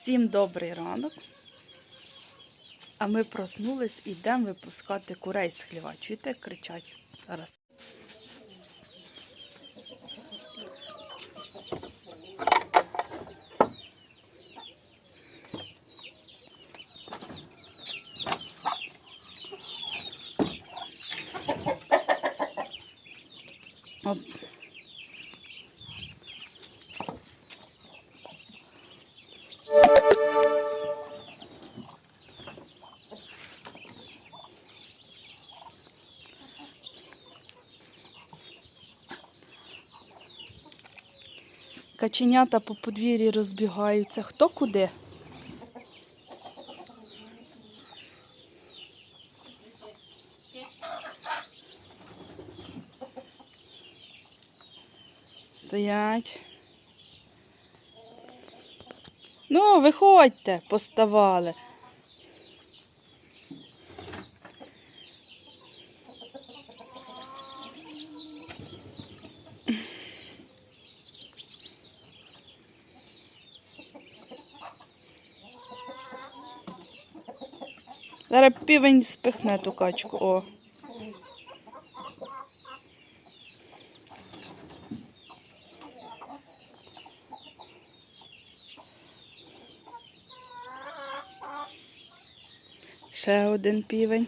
Всім добрий ранок. А ми проснулись і йдемо випускати курей з хліва. Чуєте, кричать зараз. От. Каченята по подвір'ї розбігаються. Хто куди? Стоять. Ну, виходьте, поставали. Зараз півень спихне ту качку. О. Ще один півень.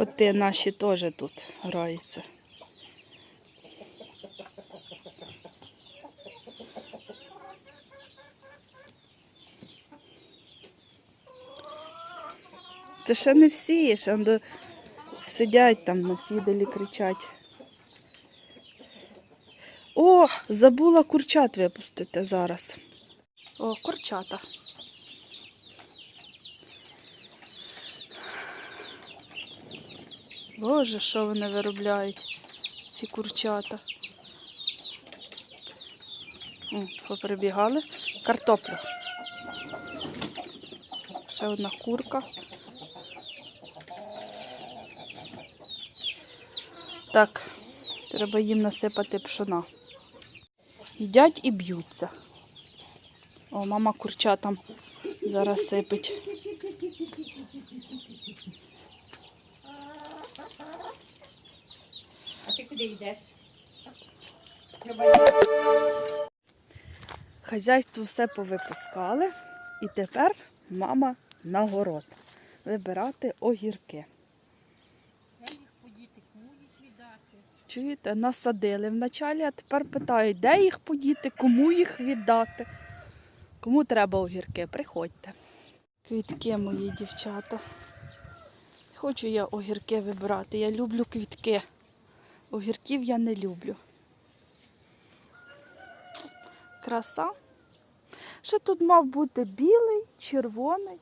Коти наші теж тут граються. Це ще не всі, ще до- сидять там на сідалі кричать. О, забула курчат випустити зараз. О, курчата. Боже, що вони виробляють, ці курчата. О, поприбігали. Картоплю. Ще одна курка. Так, треба їм насипати пшона. Їдять і б'ються. О, мама курчатам зараз сипить. А ти куди йдеш? Хазяйство все повипускали. І тепер мама на город. Вибирати огірки. Віддати? Чуєте, насадили вначалі, а тепер питають, де їх подіти, кому їх віддати. Кому треба огірки, приходьте. Квітки мої дівчата. Хочу я огірки вибирати. Я люблю квітки. Огірків я не люблю. Краса. Ще тут мав бути білий, червоний,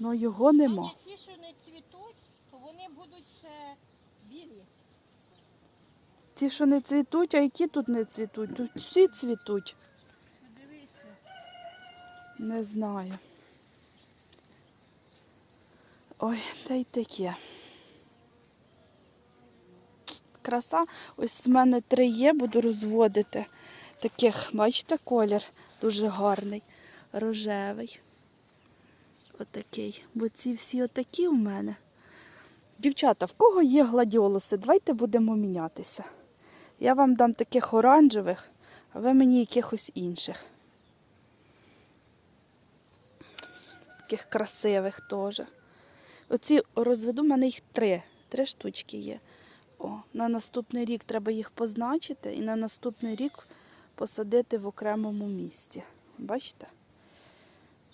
але його нема. Ті, що не цвітуть, то вони будуть ще білі. Ті, що не цвітуть, а які тут не цвітуть? Тут всі цвітуть. Подивися. Не знаю. Ой, та й таке. Краса. Ось в мене три є, буду розводити. Таких, бачите, колір дуже гарний, рожевий. Отакий. Бо ці всі отакі у мене. Дівчата, в кого є гладіолуси? Давайте будемо мінятися. Я вам дам таких оранжевих, а ви мені якихось інших. таких красивих теж. Оці розведу, в мене їх три. Три штучки є. О, на наступний рік треба їх позначити і на наступний рік посадити в окремому місці. Бачите?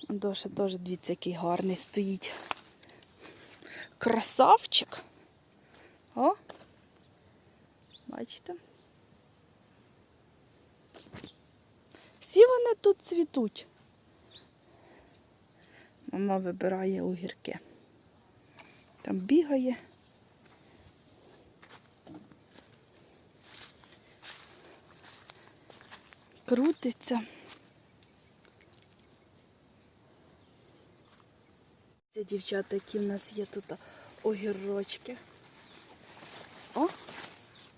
Доше теж, дивіться, який гарний стоїть. Красавчик. О! Бачите? Всі вони тут цвітуть. Мама вибирає огірки. Там бігає. Крутиться. Це дівчата, які в нас є тут огірочки. О,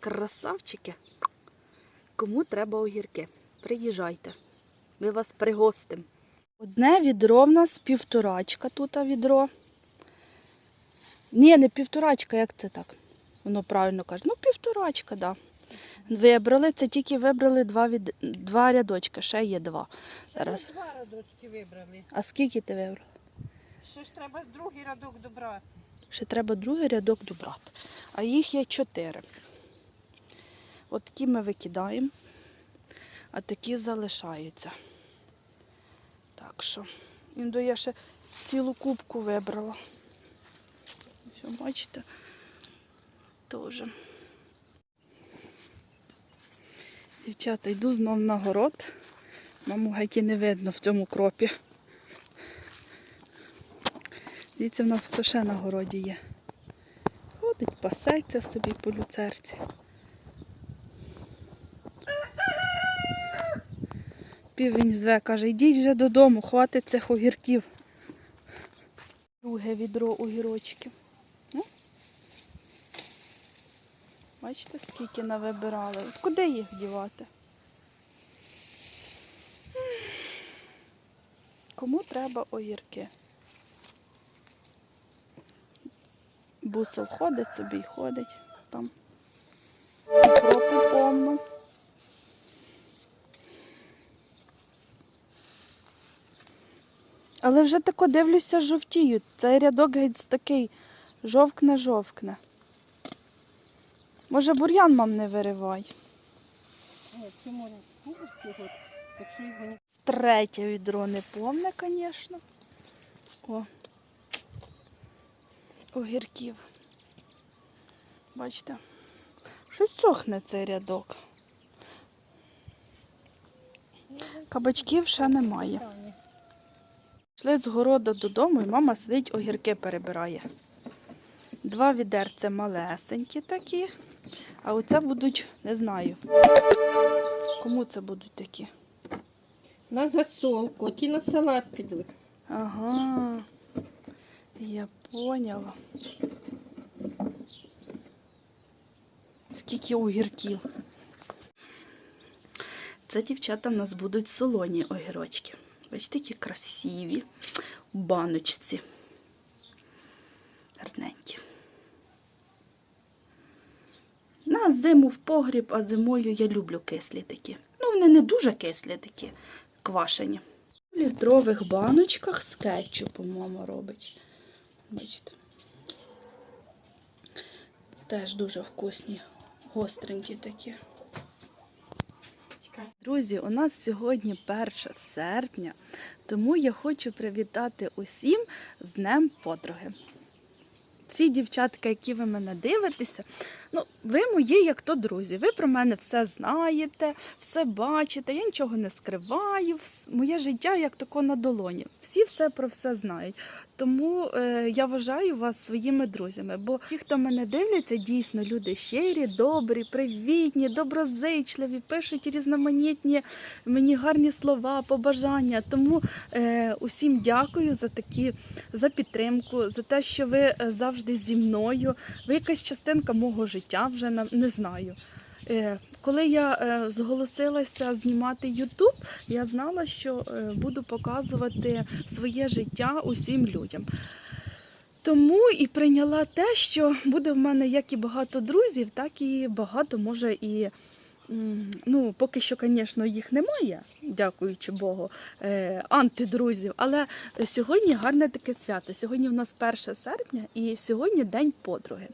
красавчики. Кому треба огірки? Приїжджайте. Ми вас пригостимо. Одне відро в нас півторачка тут відро. Ні, не півторачка, як це так? Воно правильно каже. Ну, півторачка, так. Да. Вибрали, це тільки вибрали два, від... два рядочки, ще є два. Зараз. Ми два радочки вибрали. А скільки ти вибрав? Ще ж треба другий радок добрати. Ще треба другий рядок добрати. А їх є чотири. От такі ми викидаємо, а такі залишаються. Так що, індо я ще цілу кубку вибрала. Все, бачите? Теж. Дівчата, йду знов на город. Маму гайки не видно в цьому кропі. Дивіться, в нас хто ще на городі є. Ходить, пасеться собі по люцерці. Півень зве, каже, йдіть вже додому, хватить цих огірків. Друге відро огірочків. Бачите, скільки навибирали. От куди їх дівати? Кому треба огірки? Бусел ходить собі і ходить там. Укропу повно. Але вже тако дивлюся, жовтіють. Цей рядок геть такий жовкне-жовкне. Може бур'ян мам не виривай. Третє відро не повне, звісно. О. Огірків. Бачите? Щось сохне цей рядок. Кабачків ще немає. Йшли з города додому, і мама сидить, огірки перебирає. Два відерця малесенькі такі, а оце будуть, не знаю. Кому це будуть такі? На засолку, ті на салат підуть. Ага, я поняла. Скільки огірків. Це дівчата в нас будуть солоні огірочки. Бачите, які красиві баночці. Гарненькі. На зиму в погріб, а зимою я люблю кислі такі. Ну, вони не дуже кислі такі, квашені. В літрових баночках з кетчупом мама робить. Бачите. Теж дуже вкусні, гостренькі такі. Друзі, у нас сьогодні 1 серпня, тому я хочу привітати усім з Днем подруги. Ці дівчатка, які ви мене дивитеся, ну, ви мої як то друзі. Ви про мене все знаєте, все бачите, я нічого не скриваю. Моє життя як тако на долоні. Всі все про все знають. Тому е, я вважаю вас своїми друзями. Бо ті, хто мене дивляться, дійсно люди щирі, добрі, привітні, доброзичливі, пишуть різноманітні мені гарні слова, побажання. Тому е, усім дякую за такі за підтримку, за те, що ви е, завжди зі мною. Ви якась частинка мого життя вже не знаю. Коли я е, зголосилася знімати Ютуб, я знала, що е, буду показувати своє життя усім людям. Тому і прийняла те, що буде в мене як і багато друзів, так і багато може і. Ну, поки що, звісно, їх немає, дякуючи Богу, е, антидрузів. Але сьогодні гарне таке свято. Сьогодні в нас 1 серпня і сьогодні День подруги.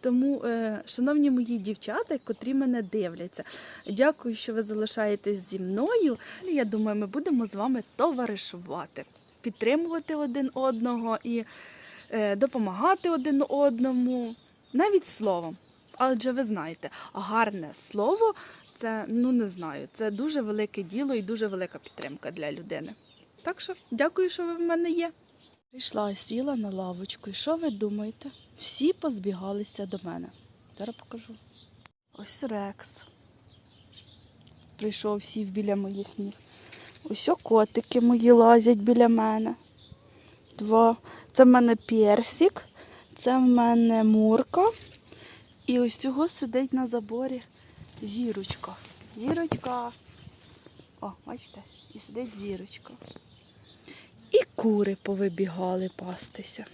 Тому, е, шановні мої дівчата, котрі мене дивляться, дякую, що ви залишаєтесь зі мною. Я думаю, ми будемо з вами товаришувати, підтримувати один одного і е, допомагати один одному, навіть словом. Адже ви знаєте, гарне слово це ну не знаю, це дуже велике діло і дуже велика підтримка для людини. Так що дякую, що ви в мене є. Прийшла, сіла на лавочку. І що ви думаєте? Всі позбігалися до мене. Зараз покажу. Ось Рекс. прийшов, сів біля моїх ніг. Ось котики мої лазять біля мене. Два. Це в мене персик, це в мене мурка. І ось цього сидить на заборі зірочка. Зірочка. О, бачите, і сидить зірочка. І кури повибігали пастися.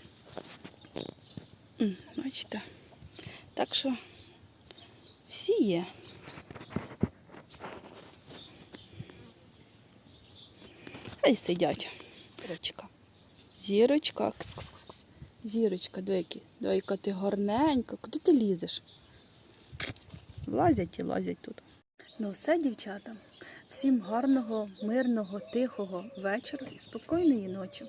Бачите? Так що всі є. Хай сидять. Зірочка. Зірочка. Кс-кс-кс. Зірочка, двійки. Двійка, ти гарненька. Куди ти лізеш? Лазять і лазять тут. Ну все, дівчата. Всім гарного, мирного, тихого вечора і спокійної ночі.